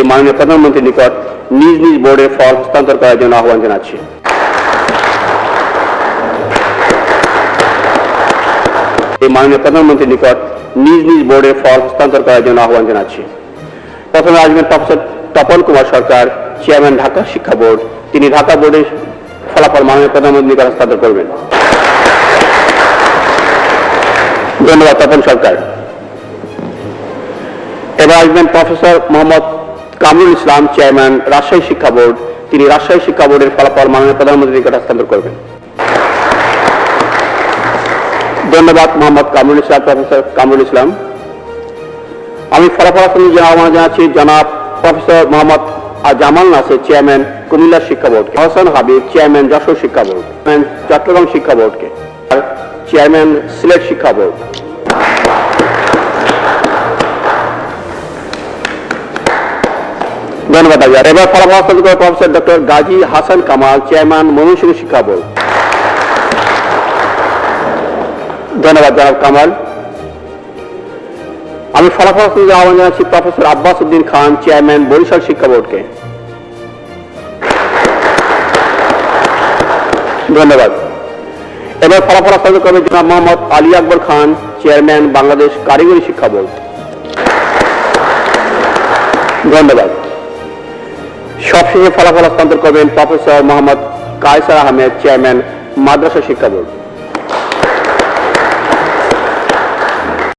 এই মাননীয় প্রধানমন্ত্রীর নিকট নিজ নিজ বোর্ডের ফল হস্তান্তর করার জন্য আহ্বান জানাচ্ছি। এই মাননীয় প্রধানমন্ত্রীর নিকট নিজ নিজ বোর্ডের ফল হস্তান্তর করার জন্য আহ্বান জানাচ্ছি। প্রথমে আসবেন প্রফেসর তপন কুমার সরকার, চেয়ারম্যান ঢাকা শিক্ষা বোর্ড, তিনি ঢাকা বোর্ডের ফলাফল মাননীয় প্রধানমন্ত্রীর নিকট হস্তান্তর করবেন। ধন্যবাদ, তপন সরকার। এবার আসবেন প্রফেসর মোহাম্মদ কামরুল ইসলাম চেয়ারম্যান, রাজশাহী শিক্ষা বোর্ড। তিনি রাজশাহী শিক্ষা বোর্ডের ফলাফল মাননীয় প্রধানমন্ত্রীর নিকট হস্তান্তর করবেন। ধন্যবাদ, মোহাম্মদ কামরুল ইসলাম, প্রফেসর কামরুল ইসলাম। আমি ফলাফল জন্য আহ্বান জানাচ্ছি জনাব প্রফেসর মোহাম্মদ জামাল নাসের, চেয়ারম্যান কুমিল্লা শিক্ষা বোর্ড হাসান হাবিব, চেয়ারম্যান যশোর শিক্ষা বোর্ড। চট্টগ্রাম শিক্ষা বোর্ডকে। আর চেয়ারম্যান সিলেট শিক্ষা বোর্ড। ধন্যবাদ এবার করে professor doctor Gazi Hasan Kamal, chairman Mymensingh শিক্ষা বোর্ড। ধন্যবাদ জনাব কামাল। আমি ফলাফল আহ্বান জানাচ্ছি প্রফেসর আব্বাস উদ্দিন খান, চেয়ারম্যান বরিশাল শিক্ষা বোর্ডকে। ধন্যবাদ। এবার ফলাফল হস্তান্তর করবে জনাব মোহাম্মদ আলী আকবর খান, চেয়ারম্যান বাংলাদেশ কারিগরি শিক্ষা বোর্ড। ধন্যবাদ। সবশেষে ফলাফল হস্তান্তর করবেন প্রফেসর মোহাম্মদ কায়সার আহমেদ চেয়ারম্যান মাদ্রাসা শিক্ষা বোর্ড।